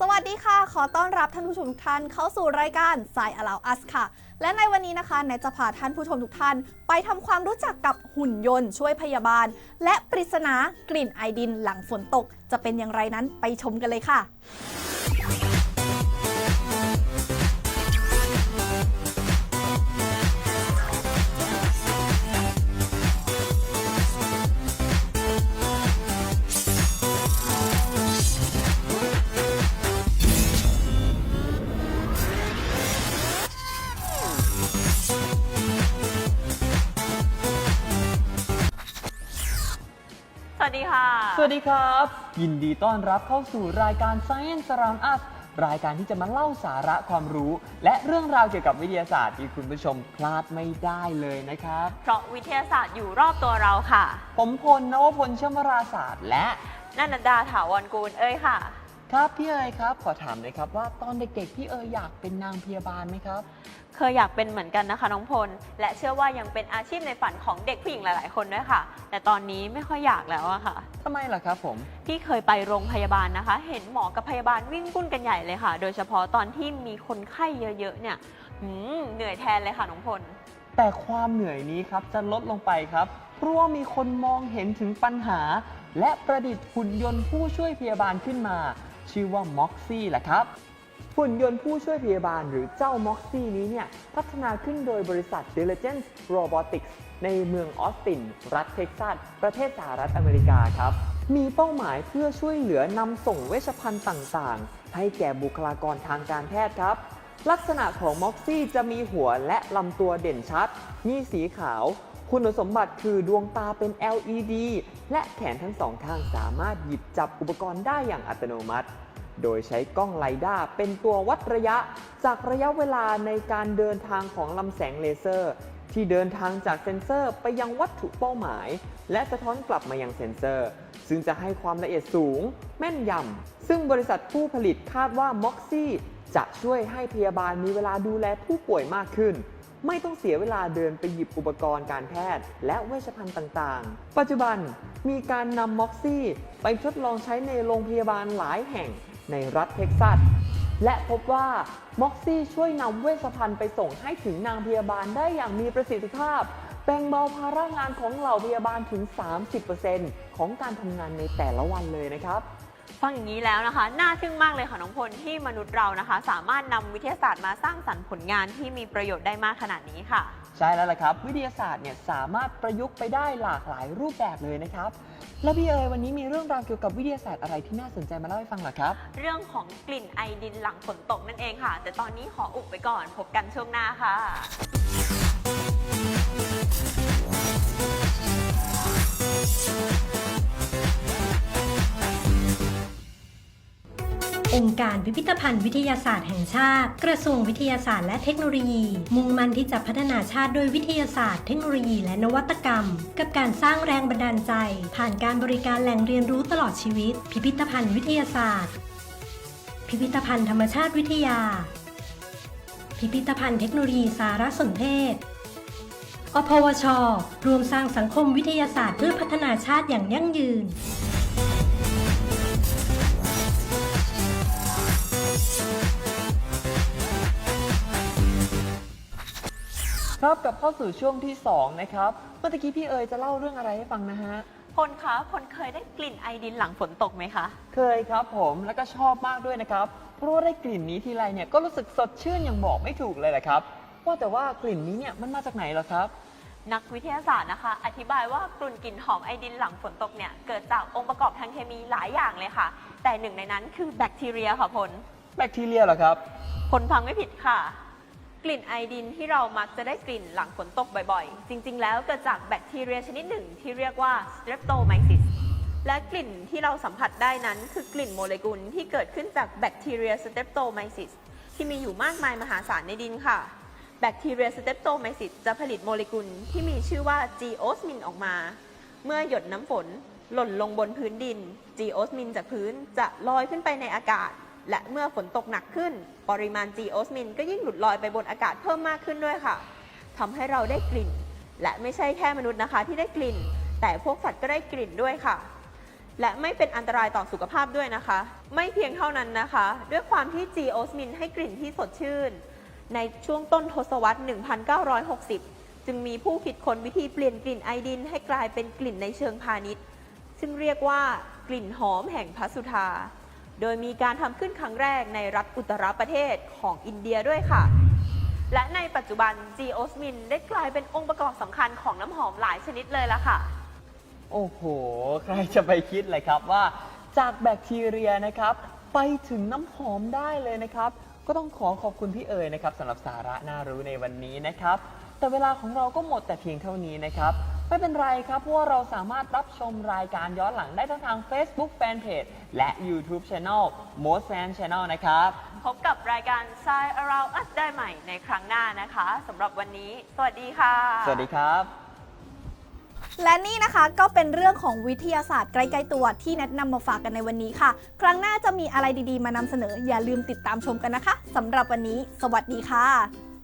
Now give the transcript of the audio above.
สวัสดีค่ะ ขอต้อนรับท่านผู้ชมทุกท่านเข้าสู่รายการสายอลาวอัสค่ะ และในวันนี้นะคะแนจะพาท่านผู้ชมทุกท่าน ไปทำความรู้จักกับหุ่นยนต์ช่วยพยาบาล และปริศนากลิ่นไอดินหลังฝนตก จะเป็นอย่างไรนั้นไปชมกันเลยค่ะ ดีค่ะ สวัสดีครับ ยินดีต้อนรับเข้าสู่รายการ Science Around Us รายการที่จะมาเล่าสาระความรู้ และเรื่องราวเกี่ยวกับวิทยาศาสตร์ที่คุณผู้ชมพลาดไม่ได้เลยนะครับ เพราะวิทยาศาสตร์อยู่รอบตัวเราค่ะ ผมพลนวพลชมราศาสตร์ และนันดาถาวรกูลเอ้ยค่ะ ครับพี่เอ๋ยครับ ขอถามเลยครับว่าตอนเด็กๆพี่เอ๋ยอยากเป็นนางพยาบาลไหมครับ เคยอยากเป็นเหมือนกันนะคะน้องพล และเชื่อว่ายังเป็นอาชีพในฝันของเด็กผู้หญิงหลาย ๆ คนด้วยค่ะ แต่ตอนนี้ไม่ค่อยอยากแล้วอะค่ะ ทำไมล่ะครับผมที่เคยไปโรงพยาบาลนะคะ เห็นหมอกับพยาบาลวิ่งวุ่นกันใหญ่เลยค่ะ โดยเฉพาะตอนที่มีคนไข้เยอะ ๆ เนี่ยหืมเหนื่อยแทนเลยค่ะน้องพล แต่ความเหนื่อยนี้ครับจะลดลงไปครับ เพราะว่ามีคนมองเห็นถึงปัญหา และประดิษฐ์หุ่นยนต์ผู้ช่วยพยาบาลขึ้นมา ชื่อว่า Moxie แหละครับ หุ่นยนต์ผู้ช่วยพยาบาลหรือเจ้า Moxie นี้เนี่ยพัฒนาขึ้นโดยบริษัท Diligence Robotics ในเมืองออสติน รัฐเท็กซัส ประเทศสหรัฐอเมริกาครับ มีเป้าหมายเพื่อช่วยเหลือนำส่งเวชภัณฑ์ต่างๆ ให้แก่บุคลากรทางการแพทย์ครับ ลักษณะของม็อกซี่จะมีหัวและลำตัวเด่นชัด มีสีขาว คุณสมบัติคือดวงตาเป็น LED และแขนทั้งสองข้างสามารถหยิบจับอุปกรณ์ได้อย่างอัตโนมัติ โดยใช้กล้องไลด้าเป็นตัววัดระยะ จากระยะเวลาในการเดินทางของลำแสงเลเซอร์ ที่เดินทางจากเซ็นเซอร์ไปยังวัตถุเป้าหมาย และสะท้อนกลับมายังเซ็นเซอร์ ซึ่งจะให้ความละเอียดสูง แม่นยำซึ่งบริษัทผู้ผลิตคาดว่า m o x i จะช่วยให้พยาบาลมีเวลาดูแลผู้ป่วยมากขึ้นไม่ต้องเสียเวลาเดินไปหยิบอุปกรณ์การแพทย์ และเวชภัณฑ์ต่างๆ ปัจจุบันมีการนำ Moxie ไปทดลองใช้ในโรงพยาบาลหลายแห่ง ในรัฐเท็กซัส และพบว่า Moxie ช่วยนำเวชภัณฑ์ไปส่งให้ถึงนางพยาบาลได้อย่างมีประสิทธิภาพแบ่งเบาภาระงานของเหล่าพยาบาลถึง 30%ของการทำงานในแต่ละวันเลยนะครับฟังอย่างนี้แล้วนะคะ น่าทึ่งมากเลยค่ะน้องพลที่มนุษย์เรานะคะ สามารถนำวิทยาศาสตร์มาสร้างสรรค์ผลงานที่มีประโยชน์ได้มากขนาดนี้ค่ะ ใช่แล้วล่ะครับ วิทยาศาสตร์เนี่ยสามารถประยุกต์ไปได้หลากหลายรูปแบบเลยนะครับ แล้วพี่เอ๋ยวันนี้มีเรื่องราวเกี่ยวกับวิทยาศาสตร์อะไรที่น่าสนใจมาเล่าให้ฟังเหรอครับ เรื่องของกลิ่นไอดินหลังฝนตกนั่นเองค่ะ แต่ตอนนี้ขออุบไปก่อนพบกันช่วงหน้าค่ะ องค์การพิพิธภัณฑ์วิทยาศาสตร์แห่งชาติ กระทรวงวิทยาศาสตร์และเทคโนโลยี มุ่งมั่นที่จะพัฒนาชาติด้วยวิทยาศาสตร์เทคโนโลยีและนวัตกรรม กับการสร้างแรงบันดาลใจ ผ่านการบริการแหล่งเรียนรู้ตลอดชีวิต พิพิธภัณฑ์วิทยาศาสตร์ พิพิธภัณฑ์ธรรมชาติวิทยา พิพิธภัณฑ์เทคโนโลยีสารสนเทศอพวช รวมสร้างสังคมวิทยาศาสตร์เพื่อพัฒนาชาติอย่างยั่งยืน ครับกลับเข้าสู่ช่วงที่ 2 นะครับ เมื่อตะกี้พี่เอ๋ยจะเล่าเรื่องอะไรให้ฟังนะฮะ พลคะพลเคยได้กลิ่นไอดินหลังฝนตกไหมคะ เคยครับผมแล้วก็ชอบมากด้วยนะครับ เพราะว่าได้กลิ่นนี้ทีไรเนี่ยก็รู้สึกสดชื่นอย่างบอกไม่ถูกเลยแหละครับ ว่าแต่ว่ากลิ่นนี้เนี่ยมันมาจากไหนเหรอครับ นักวิทยาศาสตร์นะคะ อธิบายว่ากลุ่นกลิ่นหอมไอดินหลังฝนตกเนี่ยเกิดจากองค์ประกอบทางเคมีหลายอย่างเลยค่ะ แต่หนึ่งในนั้นคือแบคทีเรียค่ะพล แบคทีเรียเหรอครับผลฟังไม่ผิดค่ะ กลิ่นไอดินที่เรามักจะได้กลิ่นหลังฝนตกบ่อยๆ จริงๆ แล้วเกิดจากแบคทีเรียชนิดหนึ่งที่เรียกว่า Streptomyces และกลิ่นที่เราสัมผัสได้นั้นคือกลิ่นโมเลกุลที่เกิดขึ้นจากแบคทีเรีย Streptomyces ที่มีอยู่มากมายมหาศาลในดินค่ะ แบคทีเรีย Streptomyces จะผลิตโมเลกุลที่มีชื่อว่า Geosmin ออกมา เมื่อหยดน้ำฝนหล่นลงบนพื้นดิน Geosmin จากพื้นจะลอยขึ้นไปในอากาศ และเมื่อฝนตกหนักขึ้น ปริมาณ Geosmin ก็ยิ่งหลุดลอยไปบนอากาศเพิ่มมากขึ้นด้วยค่ะทำให้เราได้กลิ่น และไม่ใช่แค่มนุษย์นะคะที่ได้กลิ่น แต่พวกสัตว์ก็ได้กลิ่นด้วยค่ะ และไม่เป็นอันตรายต่อสุขภาพด้วยนะคะ ไม่เพียงเท่านั้นนะคะ ด้วยความที่จีโอสมินให้กลิ่นที่สดชื่น ในช่วงต้นทศวรรษ 1960 จึงมีผู้คิดค้นวิธีเปลี่ยนกลิ่นไอดิน ให้กลายเป็นกลิ่นในเชิงพาณิชย์ ซึ่งเรียกว่ากลิ่นหอมแห่งพัสุธา โดยมีการทำขึ้นครั้งแรกในรัฐอุตตรประเทศของอินเดียด้วยค่ะ และในปัจจุบันจีโอสมินได้กลายเป็นองค์ประกอบสำคัญของน้ำหอมหลายชนิดเลยละค่ะ โอ้โห ใครจะไปคิดเลยครับว่า จากแบคทีเรียนะครับ ไปถึงน้ำหอมได้เลยนะครับ ก็ต้องขอขอบคุณพี่เอ๋ยนะครับสำหรับสาระน่ารู้ในวันนี้นะครับ แต่เวลาของเราก็หมดแต่เพียงเท่านี้นะครับ ไม่เป็นไรครับ เพราะว่าเราสามารถรับชมรายการย้อนหลังได้ทั้งทาง Facebook Fanpage และ YouTube Channel Most Fan Channel นะครับ พบกับรายการ Side Around Us ได้ใหม่ในครั้งหน้านะคะสำหรับวันนี้ สวัสดีค่ะ สวัสดีครับ และนี่นะคะก็เป็นเรื่องของวิทยาศาสตร์ใกล้ๆตัวที่แนะนำมาฝากกันในวันนี้ค่ะ ครั้งหน้าจะมีอะไรดีๆมานำเสนอ อย่าลืมติดตามชมกันนะคะสำหรับวันนี้ สวัสดีค่ะ